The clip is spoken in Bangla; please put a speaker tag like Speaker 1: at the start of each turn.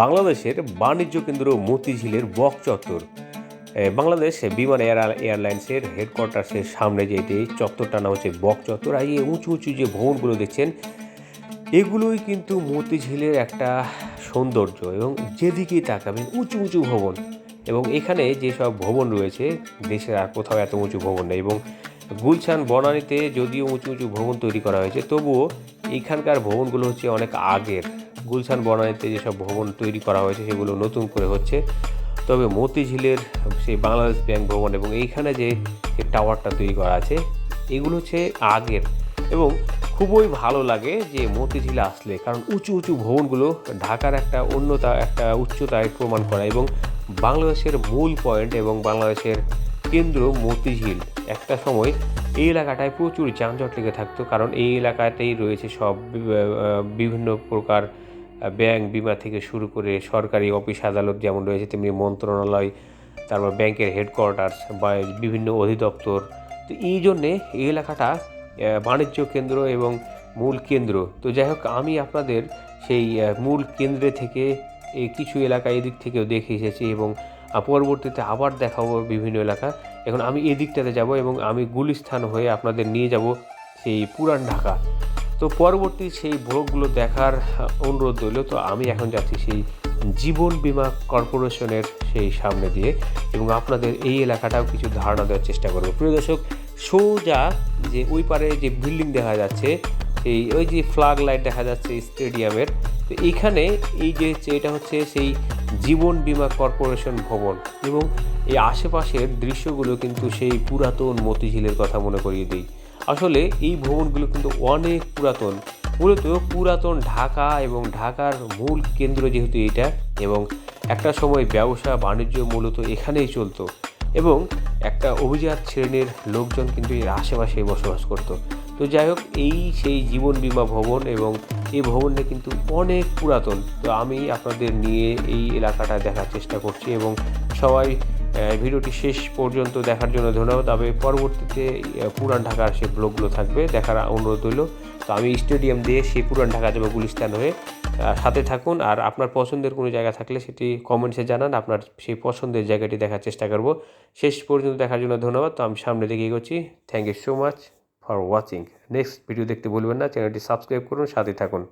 Speaker 1: বাংলাদেশের বাণিজ্য কেন্দ্র মতিঝিলের বক চত্বর। বাংলাদেশ বিমান এয়ার এয়ারলাইন্সের হেডকোয়ার্টার্সের সামনে যে এটি চত্বরটা নাম হচ্ছে বক চত্বর, আর এই উঁচু উঁচু যে ভবনগুলো দেখছেন, এগুলোই কিন্তু মতিঝিলের একটা সৌন্দর্য এবং যেদিকেই তাকাবেন উঁচু উঁচু ভবন এবং এখানে যেসব ভবন রয়েছে, দেশের আর কোথাও এত উঁচু ভবন নেই এবং গুলশান বনানীতে যদিও উঁচু উঁচু ভবন তৈরি করা হয়েছে, তবুও এখানকার ভবনগুলো হচ্ছে অনেক আগের। গুলশান বনানীতে যেসব ভবন তৈরি করা হয়েছে, সেগুলো নতুন করে হচ্ছে। তবে মতিঝিলের সেই বাংলাদেশ ব্যাংক ভবন এবং এইখানে যে টাওয়ারটা তৈরি করা আছে, এগুলো হচ্ছে আগের। এবং খুবই ভালো লাগে যে মতিঝিলে আসলে, কারণ উঁচু উঁচু ভবনগুলো ঢাকার একটা অন্যতা, একটা উচ্চতায় প্রমাণ করা এবং বাংলাদেশের মূল পয়েন্ট এবং বাংলাদেশের কেন্দ্র মতিঝিল। একটা সময় এই এলাকাটায় প্রচুর যানজট লেগে থাকতো, কারণ এই এলাকাতেই রয়েছে সব বিভিন্ন প্রকার ব্যাংক বিমা থেকে শুরু করে সরকারি অফিস আদালত যেমন রয়েছে, তেমনি মন্ত্রণালয়, তারপর ব্যাংকের হেডকোয়ার্টার্স বা বিভিন্ন অধিদপ্তর। তো এই জন্যে এই এলাকাটা বাণিজ্য কেন্দ্র এবং মূল কেন্দ্র। তো যাই হোক, আমি আপনাদের সেই মূল কেন্দ্রে থেকে এই কিছু এলাকা এদিক থেকেও দেখে এসেছি এবং পরবর্তীতে আবার দেখাবো বিভিন্ন এলাকা। এখন আমি এদিকটাতে যাব এবং আমি গুলিস্থান হয়ে আপনাদের নিয়ে যাব সেই পুরান ঢাকা। তো পরবর্তী সেই ভ্লগগুলো দেখার অনুরোধ রইল। তো আমি এখন যাচ্ছি সেই জীবন বিমা কর্পোরেশনের সেই সামনে দিয়ে এবং আপনাদের এই এলাকাটাও কিছু ধারণা দেওয়ার চেষ্টা করব। প্রিয় দর্শক, সোজা যে ওই পারে যে বিল্ডিং দেখা যাচ্ছে, এই ওই যে ফ্লাগ লাইট দেখা যাচ্ছে স্টেডিয়ামের, তো এখানে এই যে এটা হচ্ছে সেই জীবন বীমা কর্পোরেশন ভবন এবং এই আশেপাশের দৃশ্যগুলো কিন্তু সেই পুরাতন মতিঝিলের কথা মনে করিয়ে দিই। আসলে এই ভবনগুলো কিন্তু অনেক পুরাতন। মূলত পুরাতন ঢাকা এবং ঢাকার মূল কেন্দ্র যেহেতু এটা এবং একটা সময় ব্যবসা বাণিজ্য মূলত এখানেই চলতো এবং একটা অভিজাত শ্রেণির লোকজন কিন্তু এর আশেপাশে বসবাস করত। তো যাই হোক, এই সেই জীবন বিমা ভবন এবং এই ভবনটা কিন্তু অনেক পুরাতন। তো আমি আপনাদের নিয়ে এই এলাকাটা দেখার চেষ্টা করছি এবং সবাই ভিডিওটি শেষ পর্যন্ত দেখার জন্য ধন্যবাদ। তবে পরবর্তীতে পুরান ঢাকার সেই ব্লগগুলো থাকবে, দেখার অনুরোধ রইল। তো আমি স্টেডিয়াম দিয়ে সেই পুরান ঢাকা যাব গুলিস্তান হয়ে। সাথে থাকুন, আর আপনার পছন্দের কোনো জায়গা থাকলে সেটি কমেন্টসে জানান, আপনার সেই পছন্দের জায়গাটি দেখার চেষ্টা করব। শেষ পর্যন্ত দেখার জন্য ধন্যবাদ। তো আমি সামনে দিকে এগোচ্ছি। Thank you so much for watching next video দেখতে ভুলবেন না চ্যানেলটি সাবস্ক্রাইব করুন, সাথে থাকুন।